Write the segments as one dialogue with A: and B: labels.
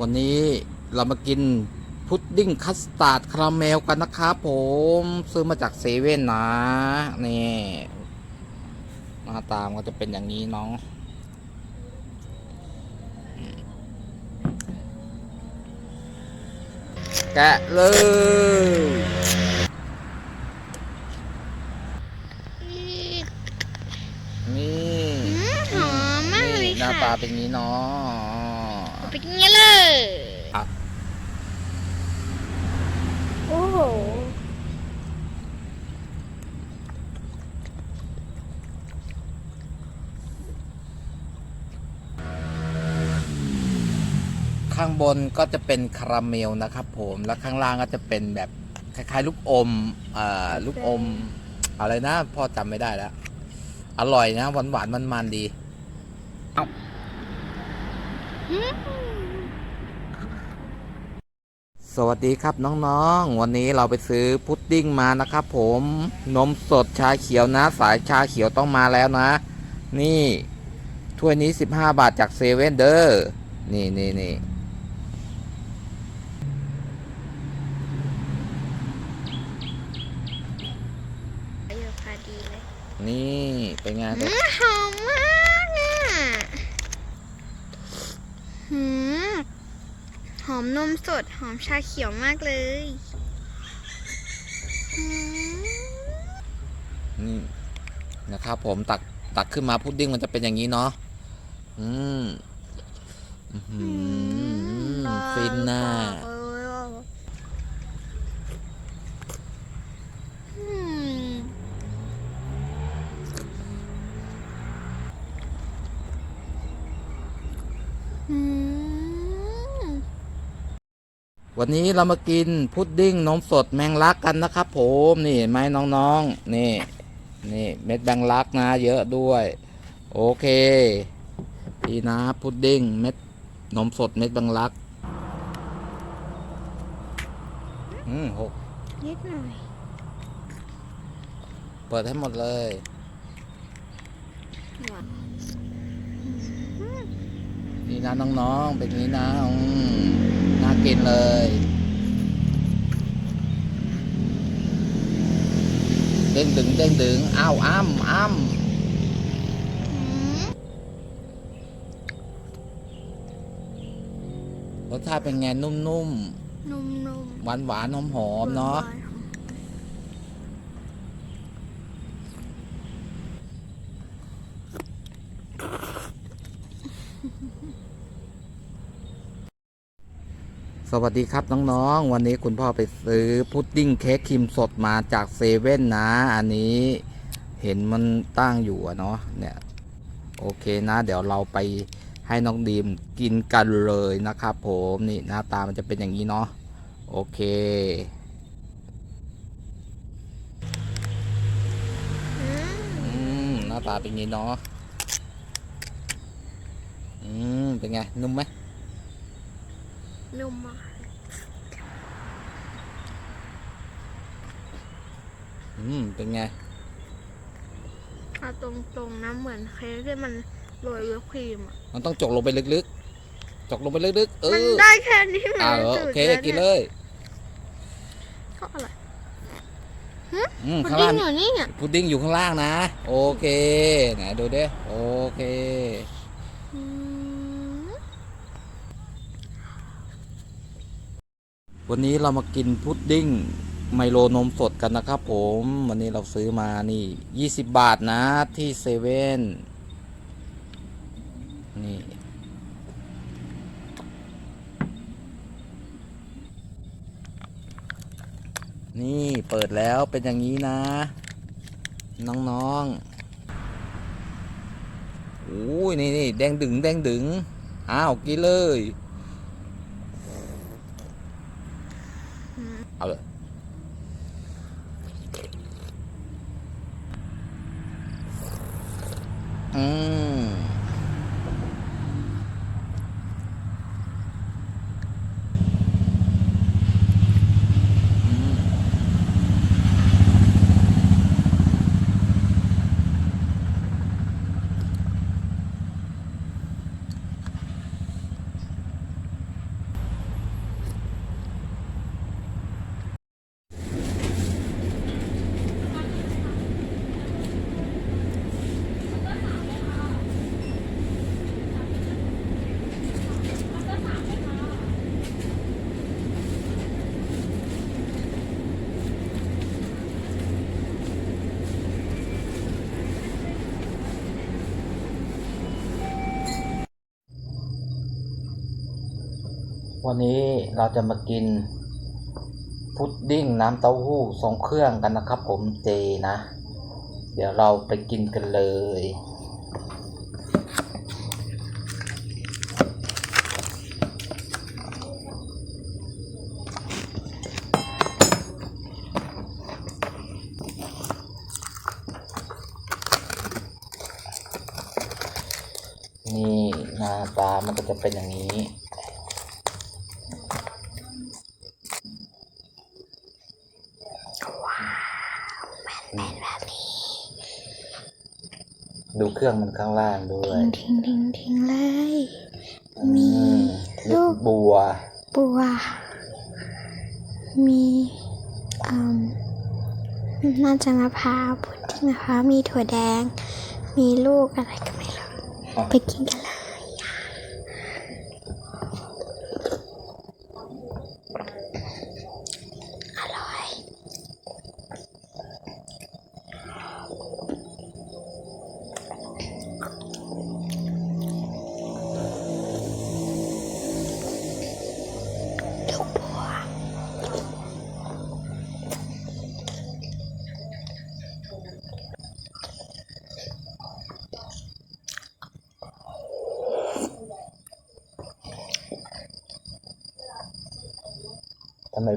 A: วันนี้เรามากินพุดดิ้งคัสตาร์ดคาราเมลกันนะครับผมซื้อมาจากเซเว่นนะนี่หน้าตามนก็จะเป็นอย่างนี้เนาะแกะเลยนี่
B: อืมหอมมากเลย
A: นี่หน้า
B: ค่ะ
A: ตาเป็นอย่างนี้เนาะ
B: เอา ไปกินกันเลย
A: อะ
B: โอ้โห
A: ข้างบนก็จะเป็นคาราเมลนะครับผมแล้วข้างล่างก็จะเป็นแบบคล้ายๆ ลูกอมเอ่อลูกอม อะไรนะพ่อจำไม่ได้แล้ว อร่อยนะหวานหวานมันมันๆดี
B: อืม
A: สวัสดีครับน้องๆ วันนี้เราไปซื้อพุดดิ้งมานะครับผมนมสดชาเขียวนะ สายชาเขียวต้องมาแล้วนะ นี่ถ้วยนี้ 15 บาทจากเซเว่นเดอร์นี่นี่นี่
B: เยอะพอดีเลย
A: นี่เป็นไง
B: อืมหอมมากอะหืมห อมนมสดหอมชาเขียวมากเลยอืม
A: นี่นะครับผมตักตักขึ้นมาพุดดิ้งมันจะเป็นอย่างนี้เนาะอืมอื้อหือฟินน่ะ
B: อืม อืม
A: วันนี้เรามากินพุดดิ้งนมสดแมงลักกันนะครับ ผมนี่เห็นไหมน้องๆ นี่ นี่เม็ดแมงลักนะ เยอะด้วย โอเคพี่นะพุดดิ้งเม็ดนมสดเม็ดแมงลัก อืมหก
B: นิดหน่อย
A: เปิดให้หมดเลย
B: หวาน
A: นี่นะน้องๆ เป็นอย่างนี้นะอืมน่า กินเลย เด้งดึงเด้งดึงอ้าวอ้ำอ้ำ
B: อืม
A: รสชาติเป็นไงนุ่ม
B: นุ่ม
A: ๆหวานหวานหอมหอ
B: ๆ
A: มๆเนาะ สวัสดีครับน้องๆ วันนี้คุณพ่อไปซื้อพุดดิ้งเค้กครีมสดมาจากเซเว่นนะ อันนี้เห็นมันตั้งอยู่อะเนาะเนี่ยโอเคนะ เดี๋ยวเราไปให้น้องดีมกินกันเลยนะครับผมนี่หน้าตามันจะเป็นอย่างนี้เนาะโอเค
B: อืม
A: หน้าตาเป็นอย่างนี้เนาะอืมเป็นไงนุ่มไหม
B: นุ่มมาก
A: อืม เป็นไง
B: เอาตรงๆนะเหมือนเค้กที่มันโรยวิปครีมอะ
A: มันต้องจกลงไปลึกๆ จกลงไปลึกๆ เอ
B: มัน
A: อ
B: ได้แค่นี้มัน
A: อ่า
B: จื
A: โอ
B: ด
A: เค
B: แล้ว
A: กิน
B: เนี่
A: เลยย
B: ก็อร่อย
A: อืม
B: พุด
A: ข้าง
B: ดิ้
A: ล่าง ง
B: อยู่นี่อะ
A: พุดดิ้งอยู่ข้างล่างนะ โอเค ไหนดูดิโอเค
B: อืม
A: วันนี้เรามากินพุดดิ้งไมโลนมสดกันนะครับผมวันนี้เราซื้อมานี่ 20 บาทนะที่เซเว่นนี่ นี่เปิดแล้วเป็นอย่างนี้นะ น้องๆโอ้ยนี่นี่แดงดึงแดงดึง อ้าว กินเลย เอา วันนี้เราจะมากิน พุดดิ้งน้ำเต้าหู้ทรงเครื่องกันนะครับ ผมเจนะ เดี๋ยวเราไปกินกันเลยนี่หน้าตามันก็จะเป็นอย่างนี้ ดูเครื่องมันข้างล่างด้วย
B: ทิ้งทิ้งทิ้งเลย มี
A: อืม
B: ลู
A: ลู
B: ก
A: กบัว
B: บัว มีอืมน่าจะมะพร้าวพุดดิ้งมะพร้าวมีถั่วแดง มีลูกอะไรก็ไม่รู้ไปกินกันเลย
A: ทำไม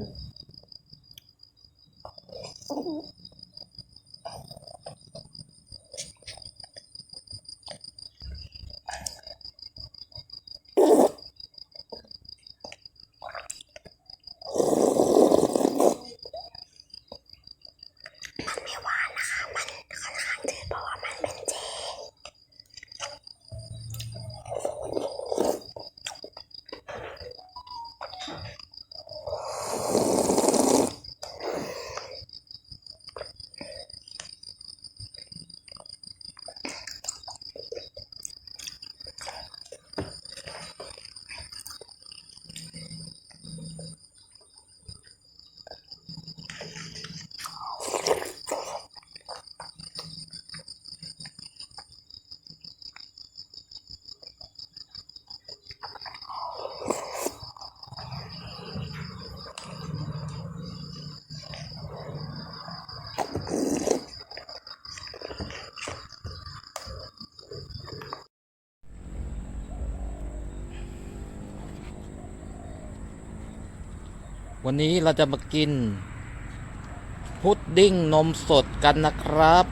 B: มันไม่หวานนะคะ มันค่อนข้างจืดเพราะว่ามันเป็นเจ
A: วันนี้เราจะมากิน พุดดิ้งนมสดกันนะครับ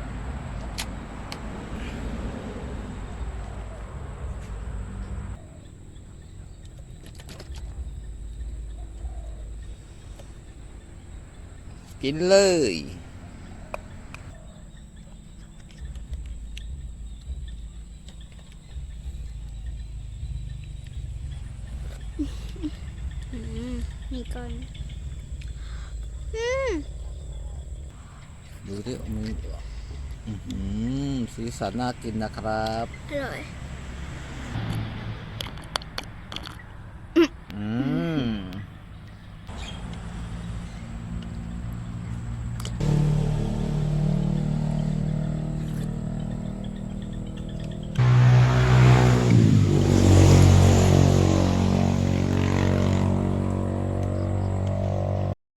A: กินเลย
B: อ มมีก้อนอืม
A: ดูที่มีอื้อหือสีสันน่ากินนะครับ
B: อร่อย